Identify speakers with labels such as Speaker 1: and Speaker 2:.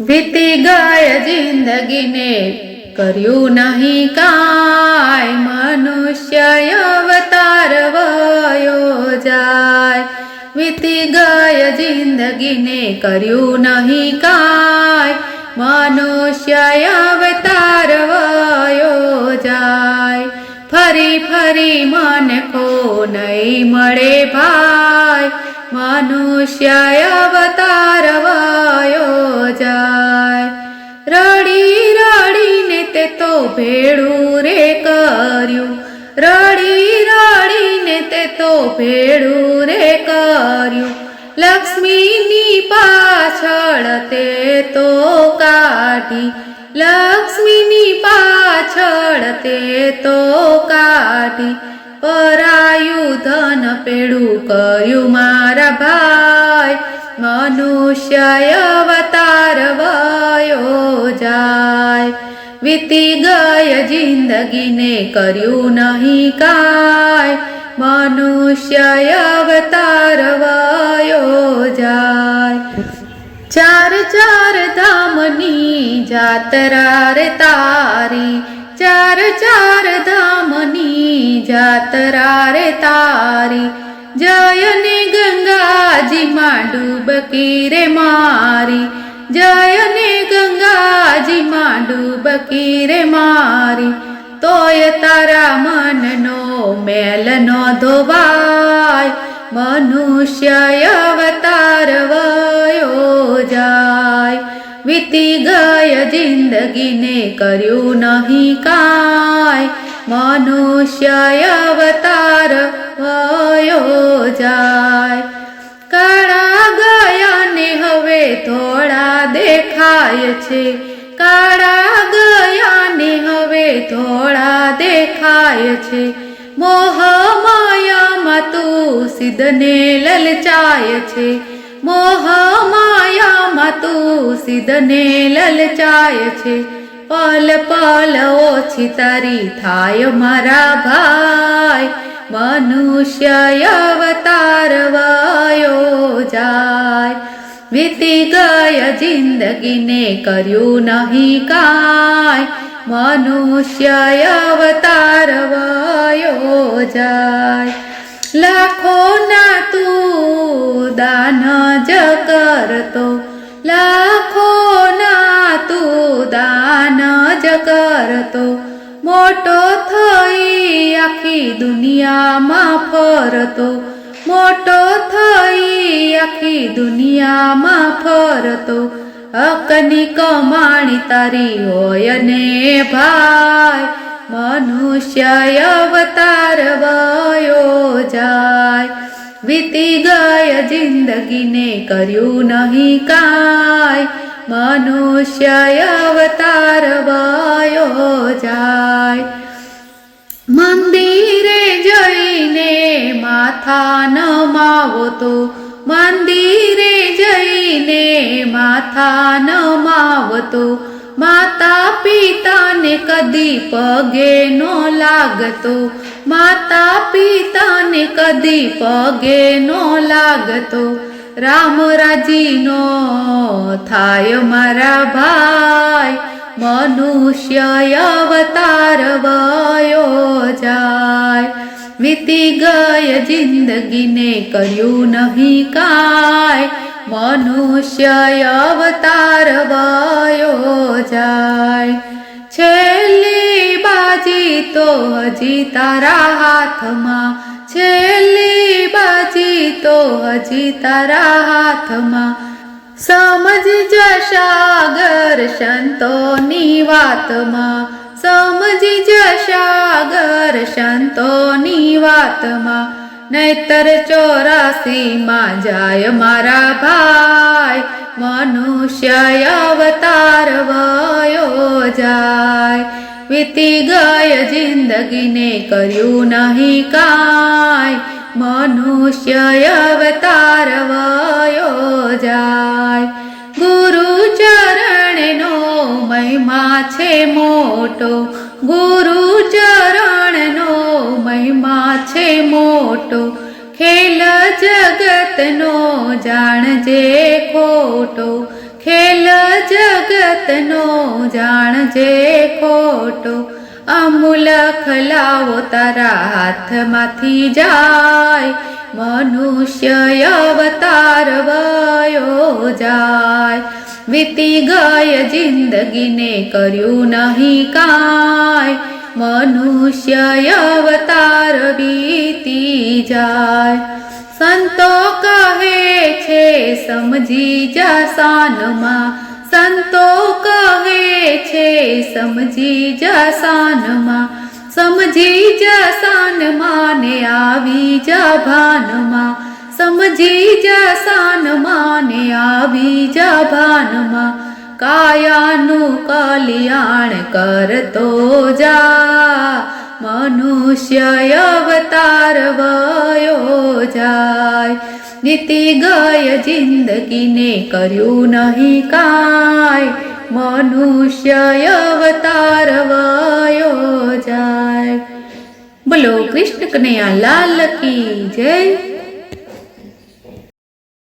Speaker 1: વીતી ગય જિંદગીને કર્યું નહીં કાય મનુષ્ય અવતાર વયો જાય. વીતી ગય જિંદગીને કર્યું નહીં કાય મનુષ્ય અવતાર વયો જાય. ફરી ફરી મન ખો નહીં મળે ભાઈ મનુષ્ય અવતાર વાયો જાય. રડી રડીને તે તો ભેળું રે કર્યું. રડી રડીને તે તો ભેળું રે કર્યું. લક્ષ્મીની પાછળ તે તો કાઢી. લક્ષ્મીની પાછળ તે તો કાઢી. પરાયું ધન પેડું કર્યું મારા ભાઈ. મનુષ્ય અવતાર વયો જાય. વીતી ગય જિંદગીને કર્યું નહીં કાય મનુષ્ય અવતાર વયો જાય. ચાર ચાર ધામની જાતરા રે તારી. ચાર ચાર ધામની જાતરા રે તારી જયને ગંગાજીમાં ડૂબકી રે મારી જયને ગંગાજીમાં ડૂબકી રે મારી તોય તારા મનનો મેલ નો ધોવાય મનુષ્ય અવતાર વયો જાય વીતી ગય જિંદગીને કર્યું નહીં કાય મનુષ્ય અવતાર ભયો જાય કાળા ગયા હવે થોડા દેખાય છે કાળા ગયા હવે થોડા દેખાય છે મોહ માયામાં તું સિદ્ધને લલચાય છે મોહ માયામાં તું સિદ્ધને લલચાય છે. પલ પલ ઓછી તારી થાય મારા ભાઈ. મનુષ્ય અવતાર વયો જાય. વીતી ગય જિંદગીને કર્યું નહીં કાય મનુષ્ય અવતાર વાયો જાય. લાખો આખી દુનિયામાં ફરતો, મોટો થઈ આખી દુનિયામાં ફરતો. હકની કમાણી તારી હોય ને ભાઈ, મનુષ્ય અવતાર વયો જાય. વીતી ગય જિંદગીને કર્યું નહીં કાય મનુષ્ય અવતાર વયો જાય. મંદિરે જઈને માથા નમાવો તો મંદિરે જઈને માથા નમાવતો માતા પિતાને કદી પગે નો લાગતો, માતા પિતાને કદી પગે નો લાગતો. રામ રાજીનો થાય મારા ભાઈ, મનુષ્ય અવતાર વયો વીતી ગય જિંદગીને કર્યું નહીં કાય. મનુષ્ય અવતાર વયો જાય. છેલ્લી બાજી તો હજી તારા હાથમાં. છેલ્લી બાજી તો હજી તારા હાથમાં. સમજ જશાગર સંતોની વાતમાં. સમજ જશાગર સંતોની વાતમાં. નહીતર ચોરાસીમાં જાય મારા ભાઈ. મનુષ્ય અવતાર વયો જાય. વીતી ગય જિંદગીને કર્યું નહીં કાય મનુષ્ય અવતાર વયો જાય. છે મોટો. ગુરુ ચરણનો મહિમા છે મોટો. ખેલ જગતનો જાણજે ખોટો. ખેલ જગતનો જાણજે ખોટો. અમૂલ ખલાવો તારા હાથમાંથી જાય, મનુષ્ય અવતાર વયો જાય. વીતી ગય જિંદગીને કર્યું નહીં કાંઈ, મનુષ્ય અવતાર વીતી જાય. સંતો કહે છે, સમજી જા સાનમાં સંતો કહે છે, સમજી જસાનમાં સાનમાં, સમજી જસાનમાં સાનમાં ને આવી જા ભાનમાં, સમજી જસાનમાં સાનમાં ને આવી જા ભાનમાં, કાયાનું કલ્યાણ કરતો જા. મનુષ્ય અવતાર વયો જાય નીતિ ગય જિંદગીને કર્યું નહીં કાય મનુષ્ય અવતાર વયો જાય. બોલો કૃષ્ણ કનૈયા, લાલ કી જય.